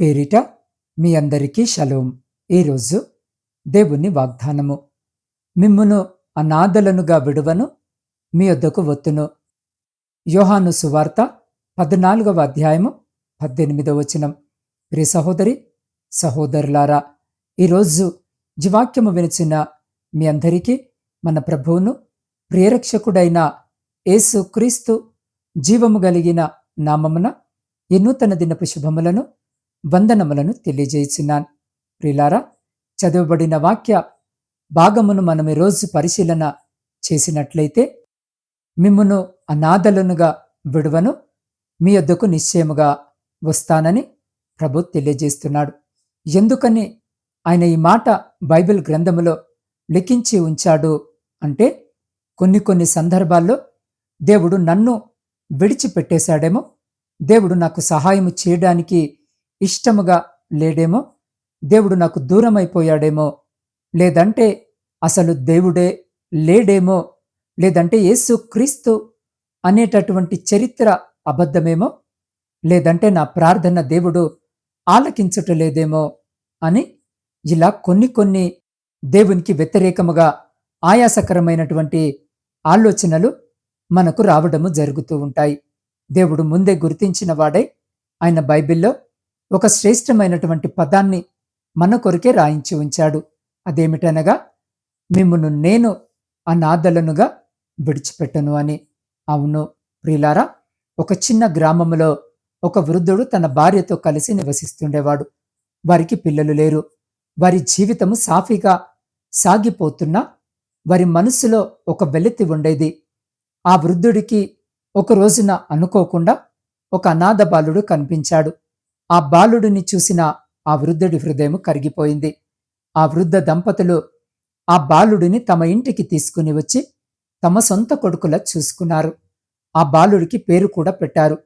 పేరిట మీ అందరికీ షలోం. ఈరోజు దేవుని వాగ్దానము. మిమ్మును అనాథలనుగా విడువను మీ వద్దకు వత్తును. యోహాను సువార్త పద్నాలుగవ అధ్యాయము పద్దెనిమిదవ వచనం. ప్రి సహోదరి సహోదరులారా ఈరోజు జీవాక్యము వినిచిన మీ అందరికీ మన ప్రభువును ప్రియరక్షకుడైన యేసు క్రీస్తు జీవము కలిగిన నామమున ఈ నూతన దినపు శుభములను వందనములను తెలియజేసినాను. ప్రిలారా చదవబడిన వాక్య భాగమును మనం ఈరోజు పరిశీలన చేసినట్లయితే మిమ్మును అనాథలనుగా విడువను మీ వద్దకు నిశ్చయముగా వస్తానని ప్రభు తెలియజేస్తున్నాడు. ఎందుకని ఆయన ఈ మాట బైబిల్ గ్రంథములో లిఖించి ఉంచాడు అంటే కొన్ని కొన్ని సందర్భాల్లో దేవుడు నన్ను విడిచిపెట్టేశాడేమో దేవుడు నాకు సహాయం చేయడానికి ఇష్టముగా లేడేమో దేవుడు నాకు దూరం అయిపోయాడేమో లేదంటే అసలు దేవుడే లేడేమో లేదంటే యేసు క్రీస్తు అనేటటువంటి చరిత్ర అబద్ధమేమో లేదంటే నా ప్రార్థన దేవుడు ఆలకించుటలేదేమో అని ఇలా కొన్ని కొన్ని దేవునికి వ్యతిరేకముగా ఆయాసకరమైనటువంటి ఆలోచనలు మనకు రావడము జరుగుతూ ఉంటాయి. దేవుడు ముందే గుర్తించిన వాడై. ఆయన బైబిల్లో ఒక శ్రేష్టమైనటువంటి పదాన్ని మన కొరికే రాయించి ఉంచాడు. అదేమిటనగా మిమ్మును నేను అనాథలనుగా విడిచిపెట్టను అని. అవును ప్రియులారా ఒక చిన్న గ్రామంలో ఒక వృద్ధుడు తన భార్యతో కలిసి నివసిస్తుండేవాడు. వారికి పిల్లలు లేరు. వారి జీవితము సాఫీగా సాగిపోతున్నా వారి మనసులో ఒక వెలితి ఉండేది. ఆ వృద్ధుడికి ఒక రోజున అనుకోకుండా ఒక అనాథ బాలుడు కనిపించాడు. ఆ బాలుడిని చూసిన ఆ వృద్ధుడి హృదయం కరిగిపోయింది. ఆ వృద్ధ దంపతులు ఆ బాలుడిని తమ ఇంటికి తీసుకుని వచ్చి తమ సొంత కొడుకులా చూసుకున్నారు. ఆ బాలుడికి పేరు కూడా పెట్టారు.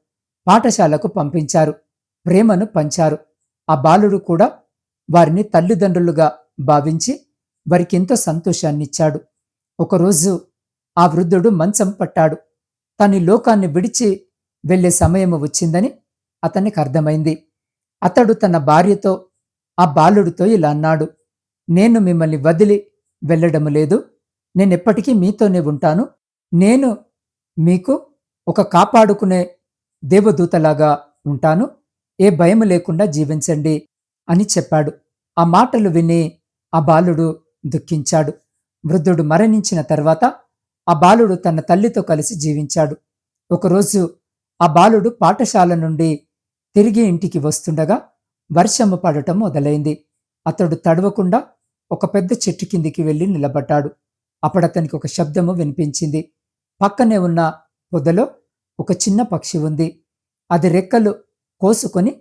పాఠశాలకు పంపించారు. ప్రేమను పంచారు. ఆ బాలుడు కూడా వారిని తల్లిదండ్రులుగా భావించి వారికి ఎంతో సంతోషాన్నిచ్చాడు. ఒకరోజు ఆ వృద్ధుడు మంచం పట్టాడు. తని లోకాన్ని విడిచి వెళ్ళే సమయం వచ్చిందని అతనికి అర్థమైంది. అతడు తన భార్యతో ఆ బాలుడితో ఇలా అన్నాడు నేను మిమ్మల్ని వదిలి వెళ్ళడం లేదు. నేనెప్పటికీ మీతోనే ఉంటాను. నేను మీకు ఒక కాపాడుకునే దేవదూతలాగా ఉంటాను. ఏ భయం లేకుండా జీవించండి అని చెప్పాడు. ఆ మాటలు విని ఆ బాలుడు దుఃఖించాడు. వృద్ధుడు మరణించిన తర్వాత ఆ బాలుడు తన తల్లితో కలిసి జీవించాడు. ఒకరోజు ఆ బాలుడు పాఠశాల నుండి తిరిగి ఇంటికి వస్తుండగా వర్షము పడటం మొదలైంది. అతడు తడవకుండా ఒక పెద్ద చెట్టు కిందికి వెళ్ళి నిలబడ్డాడు. అప్పుడతనికి ఒక శబ్దము వినిపించింది. పక్కనే ఉన్న పొదలో ఒక చిన్న పక్షి ఉంది. అది రెక్కలు కోసుకొని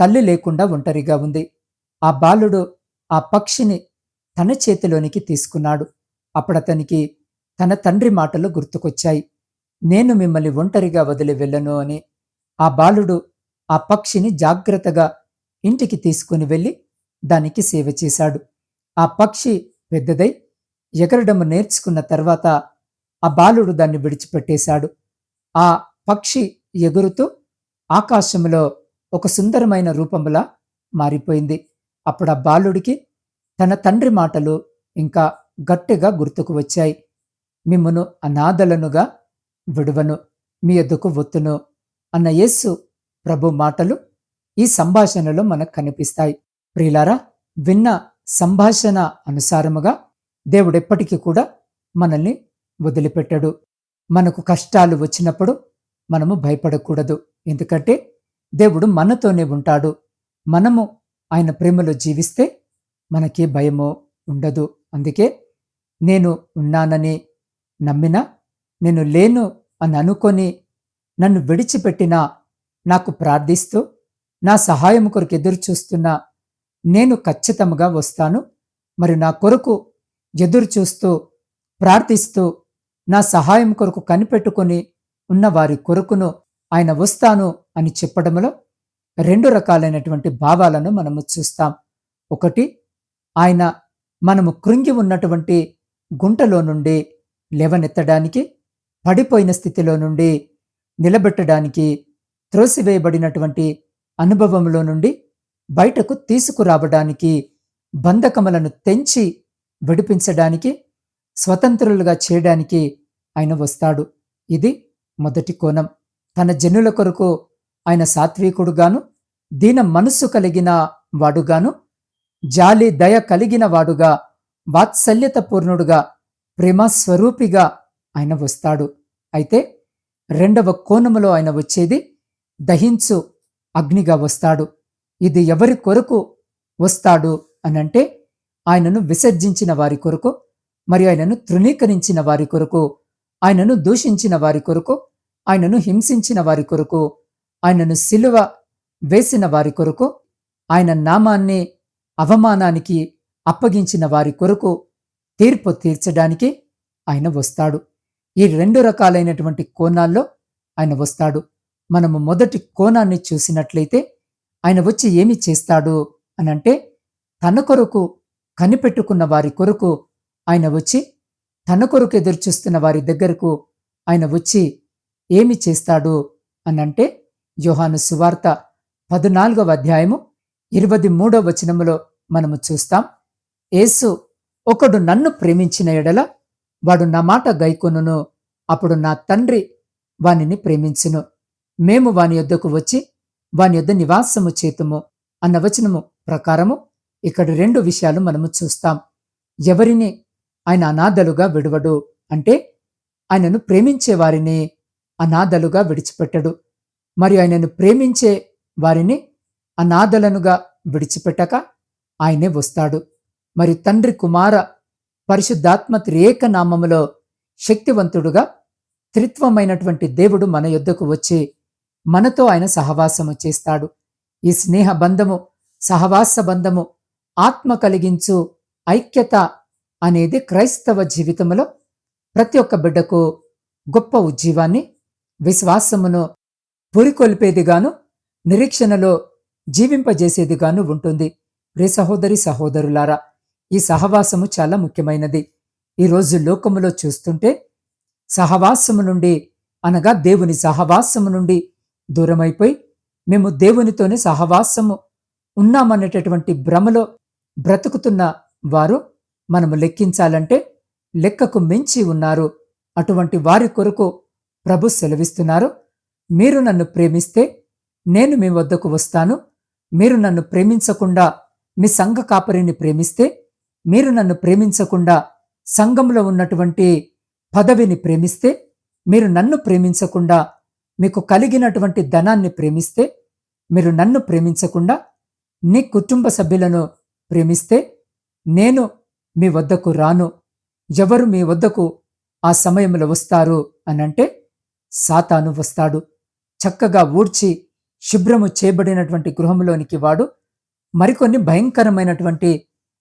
తల్లి లేకుండా ఒంటరిగా ఉంది. ఆ బాలుడు ఆ పక్షిని తన చేతిలోనికి తీసుకున్నాడు. అప్పుడతనికి తన తండ్రి మాటలు గుర్తుకొచ్చాయి. నేను మిమ్మల్ని ఒంటరిగా వదిలి వెళ్ళను అని. ఆ బాలుడు ఆ పక్షిని జాగ్రత్తగా ఇంటికి తీసుకుని వెళ్ళి దానికి సేవ చేశాడు. ఆ పక్షి పెద్దదై ఎగరడము నేర్చుకున్న తర్వాత ఆ బాలుడు దాన్ని విడిచిపెట్టేశాడు. ఆ పక్షి ఎగురుతూ ఆకాశంలో ఒక సుందరమైన రూపములా మారిపోయింది. అప్పుడు ఆ బాలుడికి తన తండ్రి మాటలు ఇంకా గట్టిగా గుర్తుకు వచ్చాయి. మిమ్మును అనాథలనుగా విడువను మీ ఎద్దుకు ఒత్తును అన్న యేసు ప్రభు మాటలు ఈ సంభాషణలో మనకు కనిపిస్తాయి. ప్రియులారా విన్న సంభాషణ అనుసారముగా దేవుడెప్పటికీ కూడా మనల్ని వదిలిపెట్టడు. మనకు కష్టాలు వచ్చినప్పుడు మనము భయపడకూడదు. ఎందుకంటే దేవుడు మనతోనే ఉంటాడు. మనము ఆయన ప్రేమలో జీవిస్తే మనకి భయము ఉండదు. అందుకే నేను ఉన్నానని నమ్మినా నేను లేను అని అనుకొని నన్ను విడిచిపెట్టినా నాకు ప్రార్థిస్తూ నా సహాయం కొరకు ఎదురు చూస్తున్నా నేను ఖచ్చితంగా వస్తాను. మరి నా కొరకు ఎదురు చూస్తూ ప్రార్థిస్తూ నా సహాయం కొరకు కనిపెట్టుకొని ఉన్న వారి కొరకును ఆయన వస్తాను అని చెప్పడంలో రెండు రకాలైనటువంటి భావాలను మనము చూస్తాం. ఒకటి ఆయన మనము కృంగి ఉన్నటువంటి గుంటలో నుండి లేవనెత్తడానికి పడిపోయిన స్థితిలో నుండి నిలబెట్టడానికి త్రోసివేయబడినటువంటి అనుభవంలో నుండి బయటకు తీసుకురావడానికి బంధకములను తెంచి విడిపించడానికి స్వతంత్రులుగా చేయడానికి ఆయన వస్తాడు. ఇది మొదటి కోణం. తన జనుల కొరకు ఆయన సాత్వికుడుగాను దీన మనస్సు కలిగిన వాడుగాను జాలి దయ కలిగిన వాడుగా వాత్సల్యత పూర్ణుడుగా ప్రేమస్వరూపిగా ఆయన వస్తాడు. అయితే రెండవ కోణములో ఆయన వచ్చేది దహించు అగ్నిగా వస్తాడు. ఇది ఎవరి కొరకు వస్తాడు అనంటే ఆయనను విసర్జించిన వారి కొరకు మరియు ఆయనను తృణీకరించిన వారి కొరకు ఆయనను దూషించిన వారి కొరకు ఆయనను హింసించిన వారి కొరకు ఆయనను సిలువ వేసిన వారి కొరకు ఆయన నామాన్ని అవమానానికి అప్పగించిన వారి కొరకు తీర్పు తీర్చడానికి ఆయన వస్తాడు. ఈ రెండు రకాలైనటువంటి కోణాల్లో ఆయన వస్తాడు. మనము మొదటి కోణాన్ని చూసినట్లయితే ఆయన వచ్చి ఏమి చేస్తాడు అనంటే తన కొరకు కనిపెట్టుకున్న వారి కొరకు ఆయన వచ్చి తన కొరకు ఎదురుచూస్తున్న వారి దగ్గరకు ఆయన వచ్చి ఏమి చేస్తాడు అనంటే యోహాను సువార్త పద్నాలుగవ అధ్యాయము ఇరవై మూడవ వచనములో మనము చూస్తాం యేసు ఒకడు నన్ను ప్రేమించిన ఎడల వాడు నా మాట గైకొనును అప్పుడు నా తండ్రి వానిని ప్రేమించును. మేము వాని యొద్దకు వచ్చి వాని యొద్ద నివాసము చేతుము అన్న వచనము ప్రకారము ఇక్కడ రెండు విషయాలు మనము చూస్తాం. ఎవరిని ఆయన అనాథలుగా విడువడు అంటే ఆయనను ప్రేమించే వారిని అనాథలుగా విడిచిపెట్టడు. మరియు ఆయనను ప్రేమించే వారిని అనాథలనుగా విడిచిపెట్టక ఆయనే వస్తాడు. మరి తండ్రి కుమార పరిశుద్ధాత్మ త్రియేక నామములో శక్తివంతుడుగా త్రిత్వమైనటువంటి దేవుడు మన యొద్దకు వచ్చి మనతో ఆయన సహవాసము చేస్తాడు. ఈ స్నేహ బంధము సహవాస బంధము ఆత్మ కలిగించు ఐక్యత అనేది క్రైస్తవ జీవితంలో ప్రతి ఒక్క బిడ్డకు గొప్ప ఉజ్జీవాన్ని విశ్వాసమును పురికొల్పేదిగాను నిరీక్షణలో జీవింపజేసేదిగాను ఉంటుంది. రే సహోదరి సహోదరులారా ఈ సహవాసము చాలా ముఖ్యమైనది. ఈరోజు లోకములో చూస్తుంటే సహవాసము నుండి అనగా దేవుని సహవాసము నుండి దూరమైపోయి మేము దేవునితోనే సహవాసము ఉన్నామనేటటువంటి భ్రమలో బ్రతుకుతున్న వారు మనము లెక్కించాలంటే లెక్కకు మించి ఉన్నారు. అటువంటి వారి కొరకు ప్రభు సెలవిస్తున్నారు. మీరు నన్ను ప్రేమిస్తే నేను మీ వద్దకు వస్తాను. మీరు నన్ను ప్రేమించకుండా మీ సంఘ కాపరిని ప్రేమిస్తే మీరు నన్ను ప్రేమించకుండా సంఘంలో ఉన్నటువంటి పదవిని ప్రేమిస్తే మీరు నన్ను ప్రేమించకుండా మీకు కలిగినటువంటి ధనాన్ని ప్రేమిస్తే మీరు నన్ను ప్రేమించకుండా నీ కుటుంబ సభ్యులను ప్రేమిస్తే నేను మీ వద్దకు రాను. ఎవరు మీ వద్దకు ఆ సమయంలో వస్తారు అనంటే సాతాను వస్తాడు. చక్కగా ఊడ్చి శుభ్రము చేయబడినటువంటి గృహంలోనికి వాడు మరికొన్ని భయంకరమైనటువంటి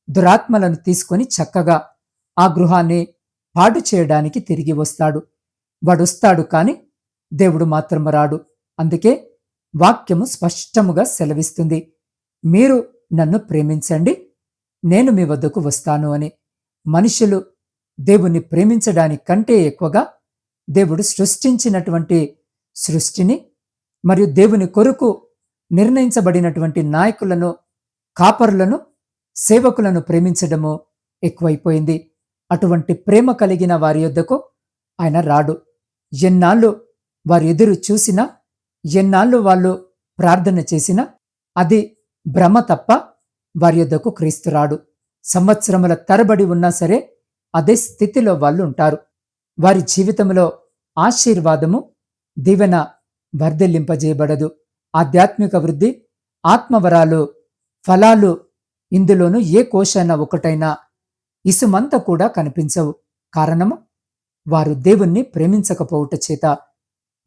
దురాత్మలను తీసుకొని చక్కగా ఆ గృహాన్ని పాడు చేయడానికి తిరిగి వస్తాడు. వాడు వస్తాడు కాని దేవుడు మాత్రం రాడు. అందుకే వాక్యము స్పష్టముగా సెలవిస్తుంది. మీరు నన్ను ప్రేమించండి. నేను మీ వద్దకు వస్తాను అని. మనుషులు దేవుణ్ణి ప్రేమించడానికి కంటే ఎక్కువగా దేవుడు సృష్టించినటువంటి సృష్టిని మరియు దేవుని కొరకు నిర్ణయించబడినటువంటి నాయకులను కాపరులను సేవకులను ప్రేమించడము ఎక్కువైపోయింది. అటువంటి ప్రేమ కలిగిన వారి యొద్దకు ఆయన రాడు. ఎన్నాళ్ళు వారు ఎదురు చూసినా ఎన్నాళ్ళు వాళ్ళు ప్రార్థన చేసినా అది భ్రమ తప్ప వారి యొద్దకు క్రీస్తురాడు సంవత్సరముల తరబడి ఉన్నా సరే అదే స్థితిలో వాళ్ళు ఉంటారు. వారి జీవితంలో ఆశీర్వాదము దీవెన వర్ధిల్లింపజేయబడదు. ఆధ్యాత్మిక వృద్ధి ఆత్మవరాలు ఫలాలు ఇందులోనూ ఏ కోశైనా ఒకటైనా ఇసుమంత కూడా కనిపించవు. కారణము వారు దేవుణ్ణి ప్రేమించకపోవుట చేత.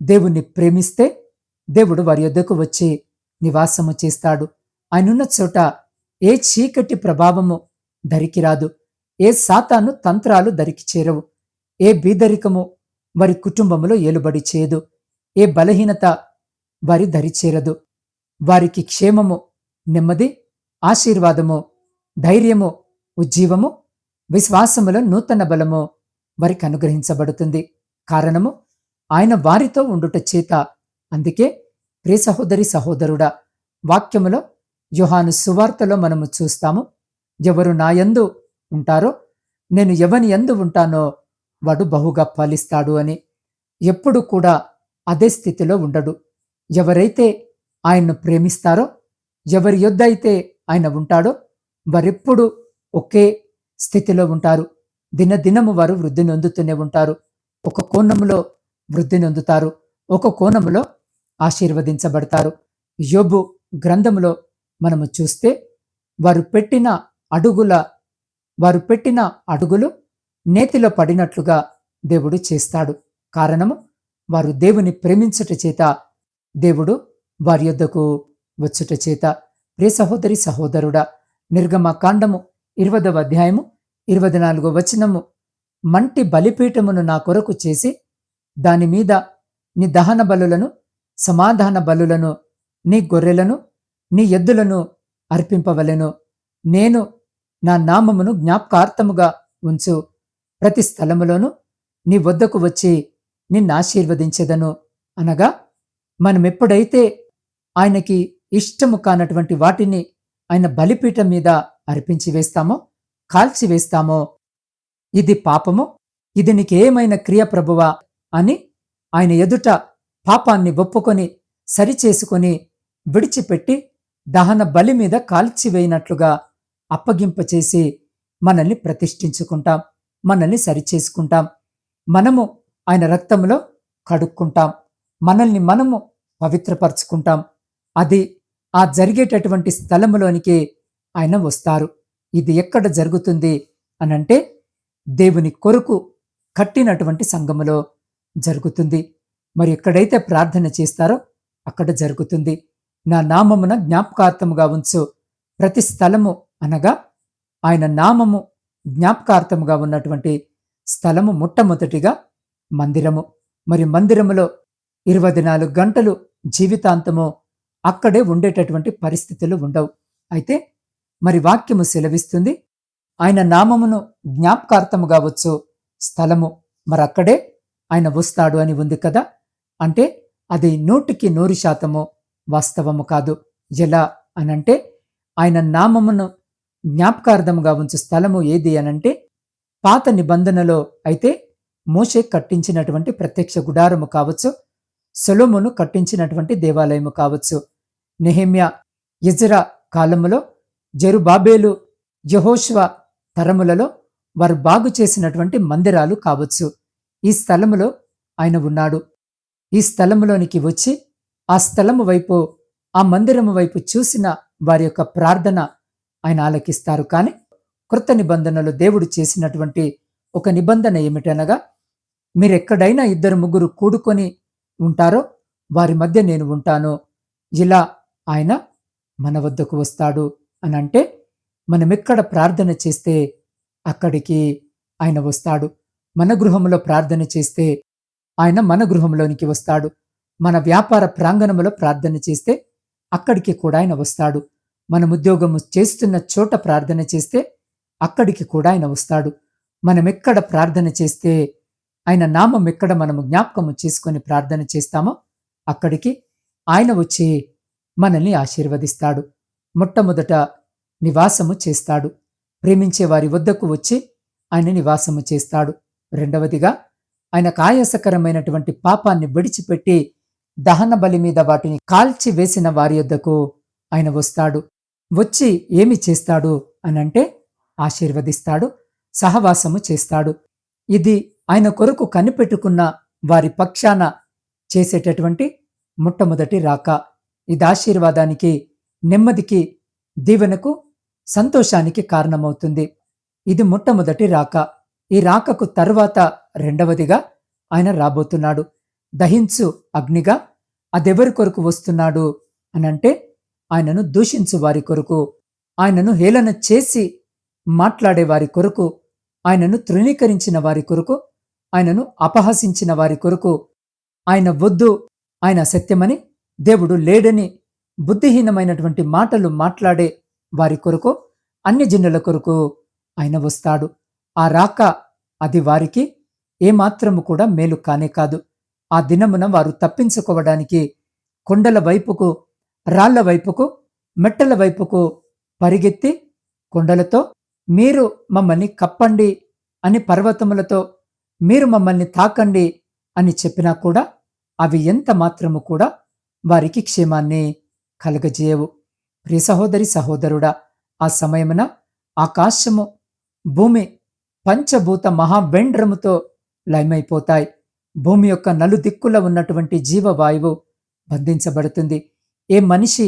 దేవుణ్ణి ప్రేమిస్తే దేవుడు వారి యొద్దకు వచ్చి నివాసము చేస్తాడు. ఆయనున్న చోట ఏ చీకటి ప్రభావము దరికి రాదు. ఏ సాతాను తంత్రాలు దరికి చేరవు. ఏ బీదరికము వారి కుటుంబములో ఏలుబడి చేయదు ఏ బలహీనత వారి దరి చేరదు. వారికి క్షేమము నెమ్మది ఆశీర్వాదము ధైర్యము ఉజ్జీవము విశ్వాసములో నూతన బలము వారికి అనుగ్రహించబడుతుంది. కారణము ఆయన వారితో ఉండుట చేత. అందుకే ప్రియ సహోదరి సహోదరుడా వాక్యములో యుహాను సువార్తలో మనము చూస్తాము ఎవరు నా యందు ఉంటారో నేను ఎవని ఎందు ఉంటానో వాడు బహుగా ఫలిస్తాడు అని. ఎప్పుడు కూడా అదే స్థితిలో ఉండడు. ఎవరైతే ఆయన్ను ప్రేమిస్తారో ఎవరి యొద్ద అయితే ఆయన ఉంటాడో వారెప్పుడు ఒకే స్థితిలో ఉంటారు. దినదినము వారు వృద్ధి నొందుతూనే ఉంటారు. ఒక కోణంలో వృద్ధి నొందుతారు. ఒక కోణంలో ఆశీర్వదించబడతారు. యోబు గ్రంథములో మనము చూస్తే వారు పెట్టిన అడుగుల వారు పెట్టిన అడుగులు నేతిలో పడినట్లుగా దేవుడు చేస్తాడు. కారణము వారు దేవుని ప్రేమించుట చేత దేవుడు వారి యొద్దకు వచ్చుట చేత. ప్రియ సహోదరి సహోదరుడా నిర్గమ కాండము ఇరవదవ అధ్యాయము ఇరవై నాలుగో వచనము మంటి బలిపీఠమును నా కొరకు చేసి దాని మీద నీ దహన బలులను సమాధాన బలులను నీ గొర్రెలను నీ ఎద్దులను అర్పింపవలెను. నేను నా నామమును జ్ఞాపకార్థముగా ఉంచు. ప్రతి స్థలములోనూ నీ వద్దకు వచ్చి నిన్నాశీర్వదించెదను అనగా మనం ఎప్పుడైతే ఆయనకి ఇష్టము కానటువంటి వాటిని ఆయన బలిపీఠం మీద అర్పించి వేస్తామో కాల్చివేస్తామో ఇది పాపము. ఇది నీకేమైనా క్రియ ప్రభువా? అని ఆయన ఎదుట పాపాన్ని ఒప్పుకొని సరిచేసుకొని విడిచిపెట్టి దహన బలి మీద కాల్చివేయినట్లుగా అప్పగింపచేసి మనల్ని ప్రతిష్ఠించుకుంటాం మనల్ని సరిచేసుకుంటాం. మనము ఆయన రక్తంలో కడుక్కుంటాం. మనల్ని మనము పవిత్రపరచుకుంటాం. అది ఆ జరిగేటటువంటి స్థలములోనికి ఆయన వస్తారు. ఇది ఎక్కడ జరుగుతుంది అనంటే దేవుని కొరకు కట్టినటువంటి సంఘములో జరుగుతుంది. మరి ఎక్కడైతే ప్రార్థన చేస్తారో అక్కడ జరుగుతుంది. నా నామమున జ్ఞాపకార్థముగా ఉంచు. ప్రతి స్థలము అనగా ఆయన నామము జ్ఞాపకార్థముగా ఉన్నటువంటి స్థలము మొట్టమొదటిగా మందిరము. మరి మందిరములో ఇరవై నాలుగు గంటలు జీవితాంతము అక్కడే ఉండేటటువంటి పరిస్థితులు ఉండవు. అయితే మరి వాక్యము సెలవిస్తుంది. ఆయన నామమును జ్ఞాపకార్థముగా వచ్చు స్థలము మరి అక్కడే ఆయన వస్తాడు అని ఉంది కదా? అంటే అది నూటికి నూరు శాతము వాస్తవము కాదు. ఎలా అనంటే ఆయన నామమును జ్ఞాపకార్థముగా ఉంచు స్థలము ఏది అనంటే పాత నిబంధనలో అయితే మోషే కట్టించినటువంటి ప్రత్యక్ష గుడారము కావచ్చు సొలోమును కట్టించినటువంటి దేవాలయము కావచ్చు. నెహెమ్య ఇజ్రా కాలములో జరుబాబేలు యహోష్వ తరములలో వారు బాగు చేసినటువంటి మందిరాలు కావచ్చు. ఈ స్థలములో ఆయన ఉన్నాడు. ఈ స్థలములోనికి వచ్చి ఆ స్థలము వైపు ఆ మందిరము వైపు చూసిన వారి యొక్క ప్రార్థన ఆయన ఆలకిస్తారు. కానీ కృత నిబంధనలు దేవుడు చేసినటువంటి ఒక నిబంధన ఏమిటనగా మీరెక్కడైనా ఇద్దరు ముగ్గురు కూడుకొని ఉంటారో వారి మధ్య నేను ఉంటాను. ఇలా ఆయన మన వద్దకు వస్తాడు అని అంటే మనం ప్రార్థన చేస్తే అక్కడికి ఆయన వస్తాడు. మన గృహంలో ప్రార్థన చేస్తే ఆయన మన గృహంలోనికి వస్తాడు. మన వ్యాపార ప్రాంగణంలో ప్రార్థన చేస్తే అక్కడికి కూడా ఆయన వస్తాడు. మనం ఉద్యోగము చేస్తున్న చోట ప్రార్థన చేస్తే అక్కడికి కూడా ఆయన వస్తాడు. మనం ఎక్కడ ప్రార్థన చేస్తే ఆయన నామం ఎక్కడ మనము జ్ఞాపకము చేసుకొని ప్రార్థన చేస్తామో అక్కడికి ఆయన వచ్చి మనల్ని ఆశీర్వదిస్తాడు. మొట్టమొదట నివాసము చేస్తాడు. ప్రేమించే వారి వద్దకు వచ్చి ఆయన నివాసము చేస్తాడు. రెండవదిగా ఆయన కాయాసకరమైనటువంటి పాపాన్ని విడిచిపెట్టి దహన బలి మీద వాటిని కాల్చి వేసిన వారి యొద్దకు ఆయన వస్తాడు. వచ్చి ఏమి చేస్తాడు అనంటే ఆశీర్వదిస్తాడు సహవాసము చేస్తాడు. ఇది ఆయన కొరకు కనిపెట్టుకున్న వారి పక్షాన చేసేటటువంటి మొట్టమొదటి రాక. ఇది ఆశీర్వాదానికి నెమ్మదికి దీవెనకు సంతోషానికి కారణమవుతుంది. ఇది మొట్టమొదటి రాక. ఈ రాకకు తర్వాత రెండవదిగా ఆయన రాబోతున్నాడు. దహించు అగ్నిగా అదెవరి కొరకు వస్తున్నాడు అనంటే ఆయనను దూషించు వారి కొరకు ఆయనను హేళన చేసి మాట్లాడే వారి కొరకు ఆయనను తృణీకరించిన వారి కొరకు ఆయనను అపహసించిన వారి కొరకు ఆయన వద్దు ఆయన సత్యమని దేవుడు లేడని బుద్ధిహీనమైనటువంటి మాటలు మాట్లాడే వారి కొరకు అన్ని జనుల కొరకు ఆయన వస్తాడు. ఆ రాక అది వారికి ఏమాత్రము కూడా మేలు కానే కాదు. ఆ దినమున వారు తప్పించుకోవడానికి కొండల వైపుకు రాళ్ళ వైపుకు మెట్టల వైపుకు పరిగెత్తి కొండలతో మీరు మమ్మల్ని కప్పండి అని పర్వతములతో మీరు మమ్మల్ని తాకండి అని చెప్పినా కూడా అవి ఎంత మాత్రము కూడా వారికి క్షేమాన్ని కలగజేయవు. ప్రియ సహోదరి సహోదరుడా ఆ సమయమున ఆకాశము భూమి పంచభూత మహావెండ్రముతో లయమైపోతాయి. భూమి యొక్క నలుదిక్కుల ఉన్నటువంటి జీవవాయువు బంధించబడుతుంది. ఏ మనిషి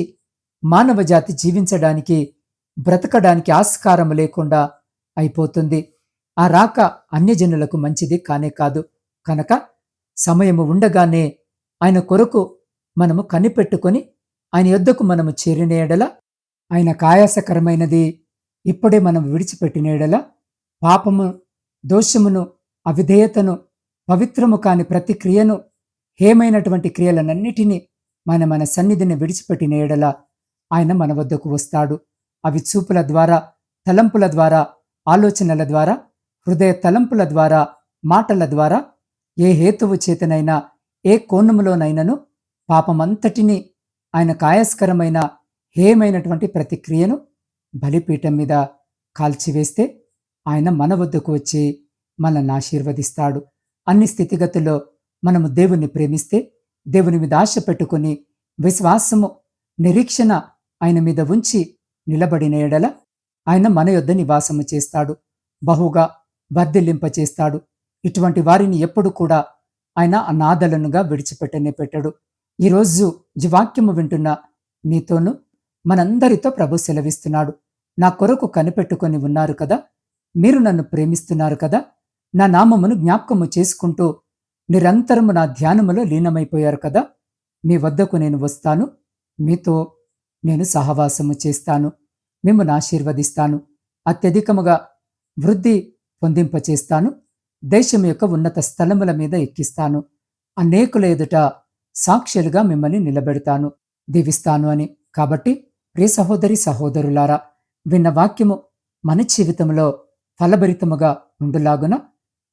మానవ జాతి జీవించడానికి బ్రతకడానికి ఆస్కారం లేకుండా అయిపోతుంది. ఆ రాక అన్యజనులకు మంచిది కానే కాదు. కనుక సమయము ఉండగానే ఆయన కొరకు మనము కనిపెట్టుకొని ఆయన యొద్దకు మనము చేరిన ఎడల ఆయన కాయాసకరమైనది ఇప్పుడే మనం విడిచిపెట్టిన ఎడల పాపము దోషమును అవిధేయతను పవిత్రము కాని ప్రతి క్రియను హేమైనటువంటి క్రియలనన్నిటినీ మన మన సన్నిధిని విడిచిపెట్టిన ఎడల ఆయన మన వద్దకు వస్తాడు. అవి చూపుల ద్వారా తలంపుల ద్వారా ఆలోచనల ద్వారా హృదయ తలంపుల ద్వారా మాటల ద్వారా ఏ హేతువు చేతనైనా ఏ కోణములోనైనను పాపమంతటినీ ఆయన కాయస్కరమైన హేమైనటువంటి ప్రతిక్రియను బలిపీఠం మీద కాల్చివేస్తే ఆయన మన వద్దకు వచ్చి మనల్ని ఆశీర్వదిస్తాడు. అన్ని స్థితిగతుల్లో మనము దేవుణ్ణి ప్రేమిస్తే దేవుని మీద ఆశ పెట్టుకుని విశ్వాసము నిరీక్షణ ఆయన మీద ఉంచి నిలబడిన ఎడల ఆయన మన యొద్ద నివాసము చేస్తాడు. బహుగా వర్ధిల్లింపచేస్తాడు. ఇటువంటి వారిని ఎప్పుడు కూడా ఆయన అనాథలనుగా విడిచిపెట్టనే పెట్టడు. ఈరోజు ఈ వాక్యము వింటున్న నీతోనూ మనందరితో ప్రభు సెలవిస్తున్నాడు. నా కొరకు కనిపెట్టుకొని ఉన్నారు కదా మీరు నన్ను ప్రేమిస్తున్నారు కదా? నా నామమును జ్ఞాపకము చేసుకుంటూ నిరంతరము నా ధ్యానములో లీనమైపోయారు కదా? మీ వద్దకు నేను వస్తాను. మీతో నేను సహవాసము చేస్తాను. మిమ్మల్ని ఆశీర్వదిస్తాను. అత్యధికముగా వృద్ధి పొందింపచేస్తాను. దేశం యొక్క ఉన్నత స్థలముల మీద ఎక్కిస్తాను. అనేకుల ఎదుట సాక్షులుగా మిమ్మల్ని నిలబెడతాను. దీవిస్తాను అని. కాబట్టి ప్రియ సహోదరి సహోదరులారా విన్న వాక్యము మన జీవితంలో ఫలభరితముగా ఉండులాగున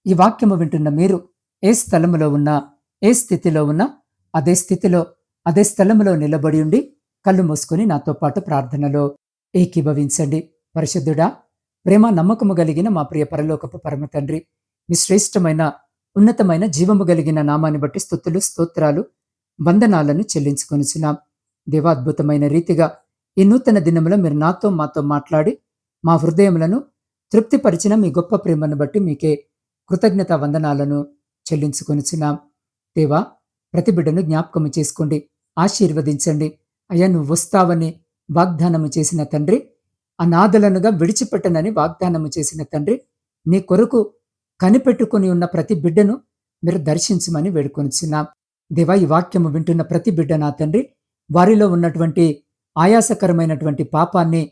ఈ వాక్యము వింటున్న మీరు ఏ స్థలములో ఉన్నా ఏ స్థితిలో ఉన్నా అదే స్థితిలో అదే స్థలములో నిలబడి ఉండి కళ్ళు మూసుకొని నాతో పాటు ప్రార్థనలో ఏకీభవించండి. పరిశుద్ధుడా ప్రేమ నమ్మకము కలిగిన మా ప్రియ పరలోకపు పరమ తండ్రి మీ శ్రేష్టమైన ఉన్నతమైన జీవము కలిగిన నామాన్ని బట్టి స్థుతులు స్తోత్రాలు వందనాలను చెల్లించుకొనిచున్నాం. దేవాద్భుతమైన రీతిగా ఈ నూతన దినములో మీరు నాతో మాతో మాట్లాడి మా హృదయములను తృప్తిపరిచిన మీ గొప్ప ప్రేమను బట్టి మీకే కృతజ్ఞత వందనాలను చెల్లించుకొనిచున్నాం. దేవా ప్రతి బిడ్డను జ్ఞాపకము చేసుకోండి ఆశీర్వదించండి. అయ్యా నువ్వు వస్తావని వాగ్దానము చేసిన తండ్రి అనాథలనుగా విడిచిపెట్టనని వాగ్దానము చేసిన తండ్రి నీ కొరకు కనిపెట్టుకుని ఉన్న ప్రతి బిడ్డను మీరు దర్శించమని వేడుకొనిచున్నాం. దేవా ఈ వాక్యము వింటున్న ప్రతి బిడ్డ నా తండ్రి వారిలో ఉన్నటువంటి ఆయాసకరమైనటువంటి పాపాన్ని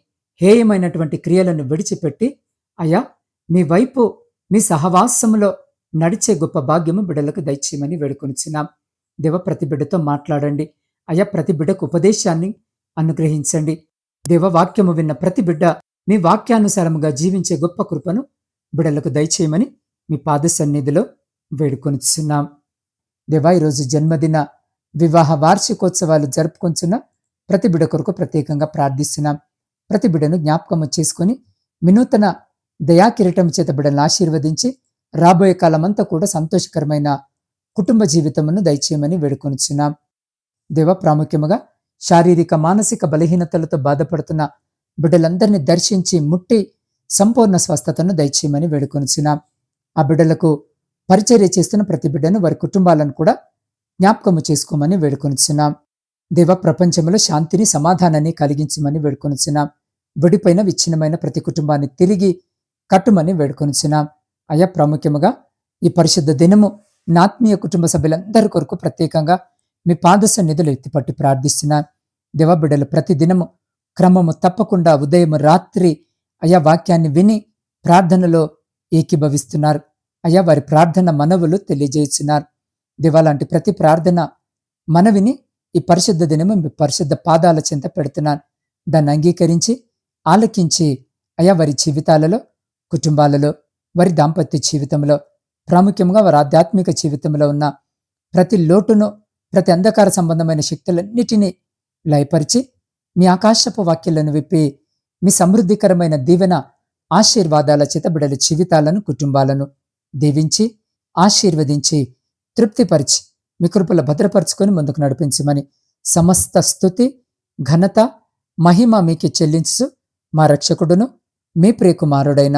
హేయమైనటువంటి క్రియలను విడిచిపెట్టి అయ్యా మీ వైపు మీ సహవాసములో నడిచే గొప్ప భాగ్యము బిడలకు దయచేయమని వేడుకొనిచున్నాం. దేవ ప్రతి బిడ్డతో మాట్లాడండి. అయ్యా ప్రతి బిడ్డకు ఉపదేశాన్ని అనుగ్రహించండి. దేవ వాక్యము విన్న ప్రతి బిడ్డ మీ వాక్యానుసారముగా జీవించే గొప్ప కృపను బిడలకు దయచేయమని మీ పాద సన్నిధిలో వేడుకొనిచున్నాం. దేవా ఈరోజు జన్మదిన వివాహ వార్షికోత్సవాలు జరుపుకొంచున్న ప్రతి బిడ కొరకు ప్రత్యేకంగా ప్రార్థిస్తున్నాం. ప్రతి బిడను జ్ఞాపకము చేసుకొని వినూతన దయాకిరటం చేత బిడ్డలను ఆశీర్వదించి రాబోయే కాలమంతా కూడా సంతోషకరమైన కుటుంబ జీవితమును దయచేయమని వేడుకొనిచున్నాం. దేవ ప్రాముఖ్యముగా శారీరక మానసిక బలహీనతలతో బాధపడుతున్న బిడ్డలందరినీ దర్శించి ముట్టి సంపూర్ణ స్వస్థతను దయచేయమని వేడుకొనిచున్నాం. ఆ బిడ్డలకు పరిచర్య చేస్తున్న ప్రతి బిడ్డను వారి కుటుంబాలను కూడా జ్ఞాపకము చేసుకోమని వేడుకొనిచున్నాం. దేవ ప్రపంచంలో శాంతిని సమాధానాన్ని కలిగించమని వేడుకొనిచున్నాం. విడిపోయిన విచ్ఛిన్నమైన ప్రతి కుటుంబాన్ని తిరిగి కట్టుమని వేడుకొనిచున్నాం. అయ్యా ప్రాముఖ్యముగా ఈ పరిశుద్ధ దినము నా ఆత్మీయ కుటుంబ సభ్యులందరి కొరకు ప్రత్యేకంగా మీ పాద సన్నిధులు ఎత్తిపట్టి ప్రార్థిస్తున్నాను దేవబిడ్డలు ప్రతి దినము క్రమము తప్పకుండా ఉదయం రాత్రి అయా వాక్యాన్ని విని ప్రార్థనలో ఏకీభవిస్తున్నారు. అయ్యా వారి ప్రార్థన మనవులు తెలియజేస్తున్నారు. దివాలాంటి ప్రతి ప్రార్థన మనవిని ఈ పరిశుద్ధ దినము మీ పరిశుద్ధ పాదాల చెంత పెడుతున్నాను దాన్ని అంగీకరించి ఆలకించి అయా వారి జీవితాలలో కుటుంబాలలో వారి దాంపత్య జీవితంలో ప్రాముఖ్యంగా వారి ఆధ్యాత్మిక జీవితంలో ఉన్న ప్రతి లోటును ప్రతి అంధకార సంబంధమైన శక్తులన్నిటినీ లయపరిచి మీ ఆకాశపు వాక్యాలను విప్పి మీ సమృద్ధికరమైన దీవెన ఆశీర్వాదాల చితబిడల జీవితాలను కుటుంబాలను దీవించి ఆశీర్వదించి తృప్తిపరిచి మీ కృపల భద్రపరుచుకొని ముందుకు నడిపించమని సమస్త స్థుతి ఘనత మహిమ మీకు చెల్లించు మా రక్షకుడును మీ ప్రియకుమారుడైన